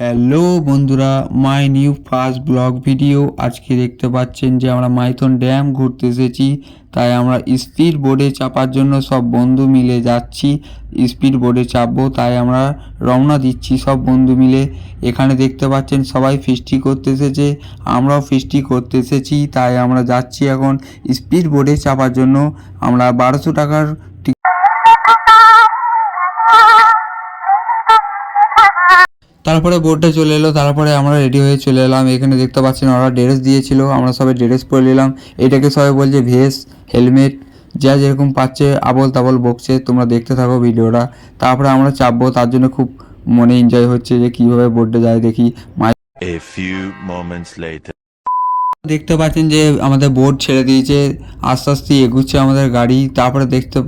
Hello বন্ধুরা, my new first blog video. আজকে দেখতে পাচ্ছেন যে আমরা মাইথন ড্যাম ঘুরতে এসেছি। তাই আমরা স্পিড বোর্ডে চাপার জন্য সব বন্ধু মিলে যাচ্ছি। স্পিড বোর্ডে চাপবো, তাই আমরা রওনা দিচ্ছি সব বন্ধু মিলে। এখানে দেখতে পাচ্ছেন সবাই ফিস্টি করতে এসেছে, আমরাও ফিস্টি করতে এসেছি। তাই আমরা যাচ্ছি এখন স্পিড বোর্ডে চাপার জন্য। আমরা বারোশো টাকার তারপরে বোর্ডটা চলে এলো তারপরে আমরা রেডি হয়ে চলে এলাম। এখানে দেখতে পাচ্ছেন ওরা ড্রেস দিয়েছিল আমরা সবাই ড্রেস পরে নিলাম। এটাকে সবাই বলছে ভেস হেলমেট যা যেরকম পাচ্ছে আবল তাবল বকছে তোমরা দেখতে থাকো ভিডিওটা। তারপরে আমরা চাপবো তার জন্য খুব মনে এনজয় হচ্ছে যে কীভাবে বোর্ডে যায় দেখি. দেখতে পাচ্ছেন যে আমাদের বোর্ড ছেড়ে দিয়েছে আস্তে আস্তে এগুচ্ছে আমাদের গাড়ি। তারপরে দেখতে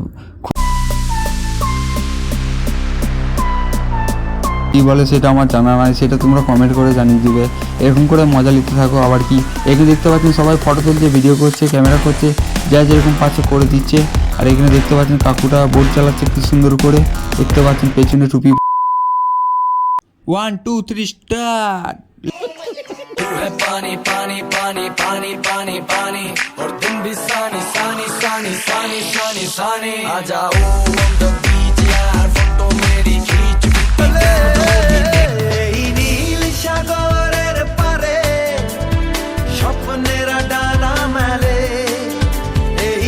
কী বলে সেটা আমার জানা নাই সেটা তোমরা কমেন্ট করে জানিয়ে দিবে এরকম করে মজা নিতে থাকো আবার কি এখানে দেখতে পাচ্ছেন সবাই ফটো তুলছে ভিডিও করছে ক্যামেরা করছে যা যেরকম পাচ্ছে করে দিচ্ছে আর এখানে দেখতে পাচ্ছেন কাকুটা বোর্ড চালাচ্ছে কি সুন্দর করে দেখতে পাচ্ছেন পেছনে টুপি ওয়ান টু থ্রি স্টার্ট तू है पानी पानी पानी पानी पानी पानी और दिन भी सानी सानी सानी सानी सानी सानी आ जाओ নীল সাগরের পারে স্বপ্নেরা ডানা মেলে। এই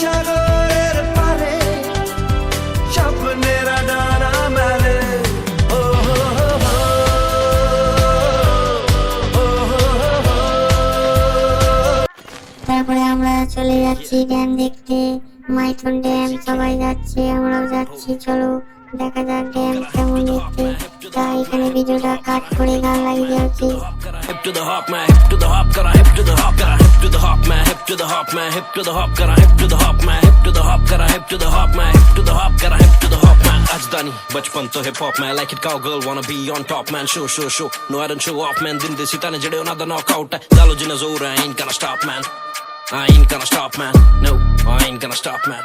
সাগরের পারে স্বপ্নেরা ডানা মেলে। ও। তারপরে আমরা চলে যাচ্ছি ড্যাম দেখতে। ড্যাম সবাই যাচ্ছে, আমরাও যাচ্ছি, চলো। দেখা যাক ড্যাম কেমন দেখতে তা এখানে ভিডিওটা কাট করে গান লাগিয়ে দেওয়া উচিত Hip to the hop man, hip to the hop, kara hip to the hop, kara hip to the hop man, hip to the hop man, hip to the hop, kara hip to the hop man, hip to the hop, kara hip to the hop man, hip to the hop, kara hip to the hop man. Ajdani, bachpan to hip hop man, like it cowgirl, wanna be on top man, show show show. No I don't show off man, din desi tane jade ona the knockout. Dalo jina zora, I ain't gonna stop man. I ain't gonna stop man, no, I ain't gonna stop man.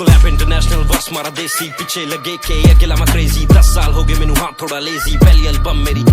Collab international ਵਸ ਮਾਰਾ ਦੇਸੀ ਪਿੱਛੇ ਲੱਗੇ ਕੇ ਅਗਲਾ ਮੈਂ crazy 10 ਸਾਲ ਹੋ ਗਏ ਮੈਨੂੰ ਹਾਂ ਥੋੜਾ ਲੇਜ਼ੀ ਪਹਿਲੀ ਐਲਬਮ ਮੇਰੀ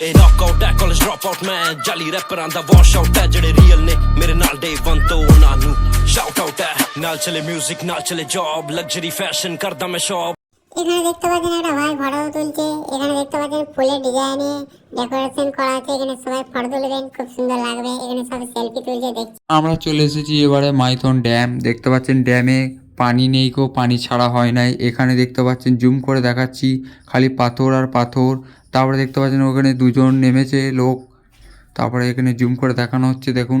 ਇਹ ਨੌਕਆਊਟ ਹੈ ਕਾਲਜ ਡ੍ਰੌਪ ਆਊਟ ਮੈਂ ਜਾਲੀ ਰੈਪਰਾਂ ਦਾ ਵਾਸ਼ ਆਊਟ ਹੈ ਜਿਹੜੇ ਰੀਅਲ ਨੇ ਮੇਰੇ ਨਾਲ ਡੇ 1 ਤੋਂ ਉਹਨਾਂ ਨੂੰ ਸ਼ਾਊਟ ਆਊਟ ਹੈ ਨਾਲ ਚਲੇ 뮤직 ਨਾਲ ਚਲੇ ਜੌਬ ਲਗਜ਼ਰੀ ਫੈਸ਼ਨ ਕਰਦਾ ਮੈਂ ਸ਼ੌਪ এখানে দেখতে পাচ্ছেন একটা ভাই ফটো তুলছে এখানে দেখতে পাচ্ছেন ফুলের ডিজাইনে ডেকোরেশন করা আছে এখানে সবাই ফটো তুলবেন খুব সুন্দর লাগবে এখানে সব সেলফি তুলছে দেখছি আমরা চলে এসেছি এবারে মাইথন ড্যাম দেখতে পাচ্ছেন ড্যামে পানি নেই কো পানি ছাড়া হয় নাই। এখানে দেখতে পাচ্ছেন, জুম করে দেখাচ্ছি, খালি পাথর আর পাথর। তারপরে দেখতে পাচ্ছেন, ওখানে দুজন নেমেছে লোক। তারপরে এখানে জুম করে দেখানো হচ্ছে, দেখুন।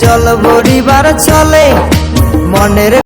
জল ভরিবার চলে মনের